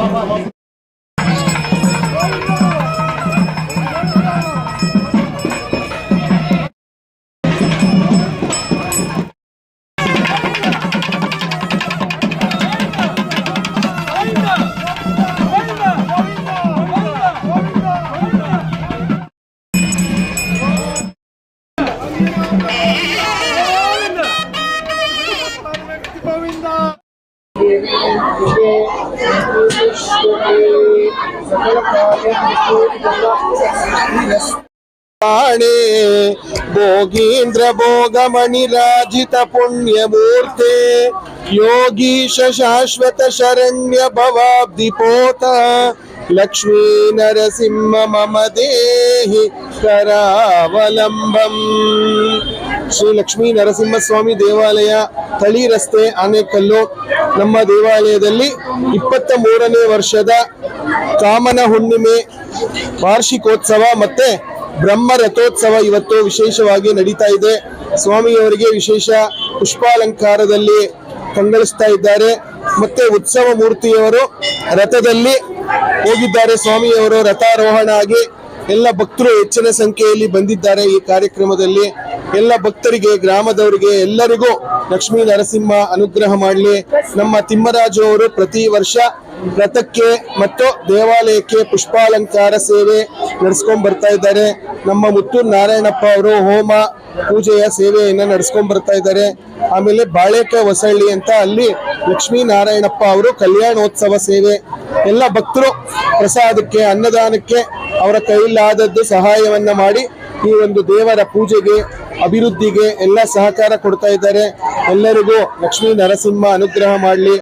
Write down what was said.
Yeah. णे भोगीन्द्र भोगमणिराजित पुण्यमूर्ते, Yogish शाश्वत शरण्य भवाब्धिपोत लक्ष्मी नरसिंह मम देहि करावलंबम श्री लक्ष्मी नरसिंह स्वामी देवालय थली रस्ते, आने कलो ನಮ್ಮ ದೇವಾಲಯದಲ್ಲಿ ಇಪ್ಪತ್ತ ಮೂರನೇ ವರ್ಷದ ಕಾಮನ ಹುಣ್ಣಿಮೆ, ವಾರ್ಷಿಕೋತ್ಸವ ಮತ್ತೆ ಬ್ರಹ್ಮ ರಥೋತ್ಸವ ಇವತ್ತು ವಿಶೇಷವಾಗಿ ನಡೀತಾ ಇದೆ. ಸ್ವಾಮಿಯವರಿಗೆ ವಿಶೇಷ ಪುಷ್ಪಾಲಂಕಾರದಲ್ಲಿ ಕಂಗಳಿಸ್ತಾ ಇದ್ದಾರೆ. ಮತ್ತೆ ಉತ್ಸವ ಮೂರ್ತಿಯವರು ರಥದಲ್ಲಿ ಹೋಗಿದ್ದಾರೆ. ಸ್ವಾಮಿಯವರು ರಥಾರೋಹಣ ಆಗಿ ಎಲ್ಲ ಭಕ್ತರು ಹೆಚ್ಚಿನ ಸಂಖ್ಯೆಯಲ್ಲಿ ಬಂದಿದ್ದಾರೆ ಈ ಕಾರ್ಯಕ್ರಮದಲ್ಲಿ. ಎಲ್ಲ ಭಕ್ತರಿಗೆ, ಗ್ರಾಮದವರಿಗೆ, ಎಲ್ಲರಿಗೂ ಲಕ್ಷ್ಮೀ ನರಸಿಂಹ ಅನುಗ್ರಹ ಮಾಡಲಿ. ನಮ್ಮ ತಿಮ್ಮರಾಜು ಅವರು ಪ್ರತಿ ವರ್ಷ ರಥಕ್ಕೆ ಮತ್ತು ದೇವಾಲಯಕ್ಕೆ ಪುಷ್ಪಾಲಂಕಾರ ಸೇವೆ ನಡೆಸ್ಕೊಂಡ್ ಬರ್ತಾ ಇದ್ದಾರೆ. ನಮ್ಮ ಮುತ್ತೂರು ನಾರಾಯಣಪ್ಪ ಅವರು ಹೋಮ ಪೂಜೆಯ ಸೇವೆಯನ್ನ ನಡೆಸ್ಕೊಂಡ್ ಬರ್ತಾ ಇದ್ದಾರೆ. ಆಮೇಲೆ ಬಾಳೆಕ ಹೊಸಳ್ಳಿ ಅಂತ ಅಲ್ಲಿ ಲಕ್ಷ್ಮೀ ನಾರಾಯಣಪ್ಪ ಅವರು ಕಲ್ಯಾಣೋತ್ಸವ ಸೇವೆ. ಎಲ್ಲ ಭಕ್ತರು ಪ್ರಸಾದಕ್ಕೆ, ಅನ್ನದಾನಕ್ಕೆ ಅವರ ಕೈಲಾದದ್ದು ಸಹಾಯವನ್ನ ಮಾಡಿ ಈ ಒಂದು ದೇವರ ಪೂಜೆಗೆ ಅಭಿವೃದ್ಧಿಗೆ ಎಲ್ಲ ಸಹಕಾರ ಕೊಡ್ತಾ ಇದ್ದಾರೆ. ಎಲ್ಲರಿಗೂ ಲಕ್ಷ್ಮೀ ನರಸಿಂಹ ಅನುಗ್ರಹ ಮಾಡಲಿ.